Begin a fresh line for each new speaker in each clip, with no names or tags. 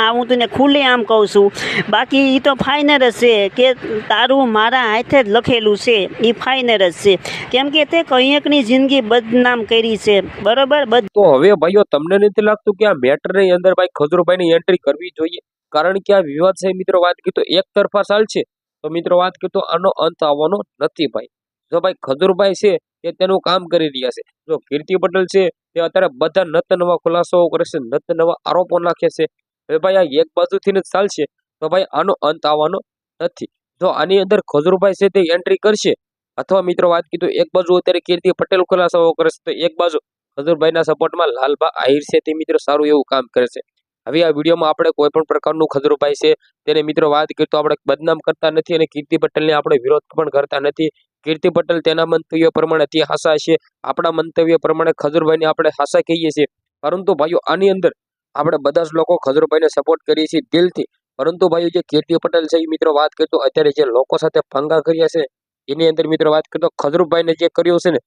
આ હું તને ખુલ્લે આમ કહું છું. બાકી એ તો ફાઇનલ જ કે તારું મારા હાથે જ લખેલું છે. એ ફાઇનલ જ છે. કેમ કે તે કંઈકની જિંદગી બદનામ કરી છે. બરોબર?
તો હવે ભાઈઓ, તમને નથી લાગતું કે આ મેટરની અંદર ભાઈ ખજુરભાઈની એન્ટ્રી કરવી જોઈએ? કારણ કે આ વિવાદ છે મિત્રો, વાત કીધું એક તરફા ચાલશે તો મિત્રો, વાત કીધું આનો અંત આવવાનો નથી ભાઈ. જો ભાઈ ખજુરભાઈ છે એ તેનું કામ કરી રહ્યા છે. જો કીર્તિ પટેલ છે તે અત્યારે બધા નત નવા ખુલાસાઓ કરે છે, નત નવા આરોપો નાખે છે. હવે ભાઈ આ એક બાજુથી જ ચાલશે, તો ભાઈ આનો અંત આવવાનો નથી. જો આની અંદર ખજૂરભાઈ છે તે એન્ટ્રી કરશે, અથવા મિત્રો વાત કીધું, એક બાજુ અત્યારે કીર્તિ પટેલ ખુલાસાઓ કરે તો એક બાજુ ખજૂરભાઈના સપોર્ટમાં લાલબા આહિર છે, તે મિત્રો સારું એવું કામ કરે હવે આ વિડીયોમાં આપણે કોઈ પણ પ્રકારનું ખજૂરભાઈ છે, તેને મિત્રો વાત કરીએ તો આપણે બદનામ કરતા નથી અને કીર્તિ પટેલને આપણે વિરોધ પણ કરતા નથી. કીર્તિ પટેલ તેના મંતવ્ય પ્રમાણે તે હાસા છે, આપણા મંતવ્ય પ્રમાણે ખજૂરભાઈને આપણે હાસા કહીએ છીએ. પરંતુ ભાઈઓ, આની અંદર આપણે બધા જ લોકો ખજૂરભાઈને સપોર્ટ કરીએ છીએ દિલથી. પરંતુ ભાઈ જે કીર્તિ પટેલ છે, એ મિત્રો વાત કરતો અત્યારે જે લોકો સાથે ભંગા કર્યા છે, એની અંદર મિત્રો વાત કરતો ખજૂરભાઈને જે કર્યું છે ને,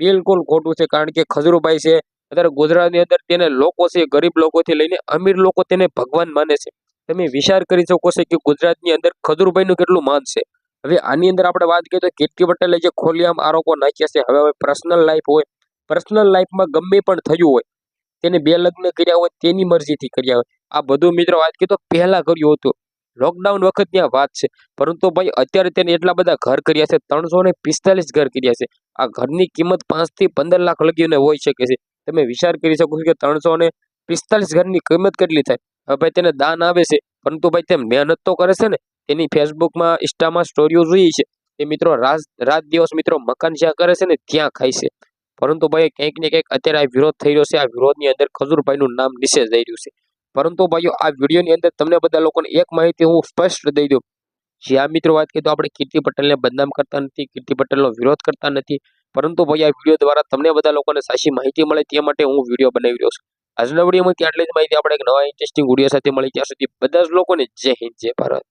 બિલકુલ ખોટું છે. કારણ કે ખજૂરભાઈ છે, અત્યારે ગુજરાતની અંદર તેને લોકો છે, ગરીબ લોકોથી લઈને અમીર લોકો તેને ભગવાન માને છે. તમે વિચાર કરી શકો છો કે ગુજરાતની અંદર ખજૂરભાઈનું કેટલું માન છે. હવે આની અંદર આપણે વાત કરીએ, તો કીર્તિ પટેલે જે ખોલિયામ આરોપો નાખ્યા છે, હવે હવે પર્સનલ લાઈફ હોય. પર્સનલ લાઈફમાં ગમે પણ થયું હોય તેને બે લગ્ન કર્યા હોય, તેની મરજીથી કર્યા હોય. આ બધું મિત્રો વાત કીધું, પહેલા કર્યું હતું. લોકડાઉન વખત ત્યાં વાત છે. પરંતુ ભાઈ, અત્યારે તેને એટલા બધા ઘર કર્યા છે, ત્રણસો ને પિસ્તાલીસ ઘર કર્યા છે. આ ઘરની કિંમત પાંચથી પંદર લાખ લગીને હોઈ શકે છે. તમે વિચાર કરી શકો છો કે ત્રણસો ને પિસ્તાલીસ ઘરની કિંમત કેટલી થાય? હવે ભાઈ, તેને દાન આવે છે. પરંતુ ભાઈ તે મહેનત તો કરે છે ને. તેની ફેસબુકમાં ઇન્સ્ટામાં સ્ટોરીઓ જોઈએ છે. એ મિત્રો રાત દિવસ મિત્રો મકાન જ્યાં કરે છે ને, ત્યાં ખાય છે. પરંતુ ભાઈ કંઈક ને કંઈક અત્યારે આ વિરોધ થઈ રહ્યો છે, આ વિરોધની અંદર ખજૂરભાઈનું નામ નીચે જઈ રહ્યું છે. પરંતુ ભાઈઓ, આ વિડીયોની અંદર તમને બધા લોકોને એક માહિતી હું સ્પષ્ટ દઈ દઉં. જે આ મિત્રો વાત કરીએ તો આપણે કીર્તિ પટેલને બદનામ કરતા નથી, કીર્તિ પટેલનો વિરોધ કરતા નથી. પરંતુ ભાઈ, આ વીડિયો દ્વારા તમને બધા લોકોને સાચી માહિતી મળે તે માટે હું વીડિયો બનાવી રહ્યો છું. આજના વિડીયોમાં આટલી જ માહિતી આપણે એક નવા ઇન્ટરેસ્ટિંગ વીડિયો સાથે મળી ત્યાં સુધી. બધા જ લોકોને જય હિન્દ, જય ભારત.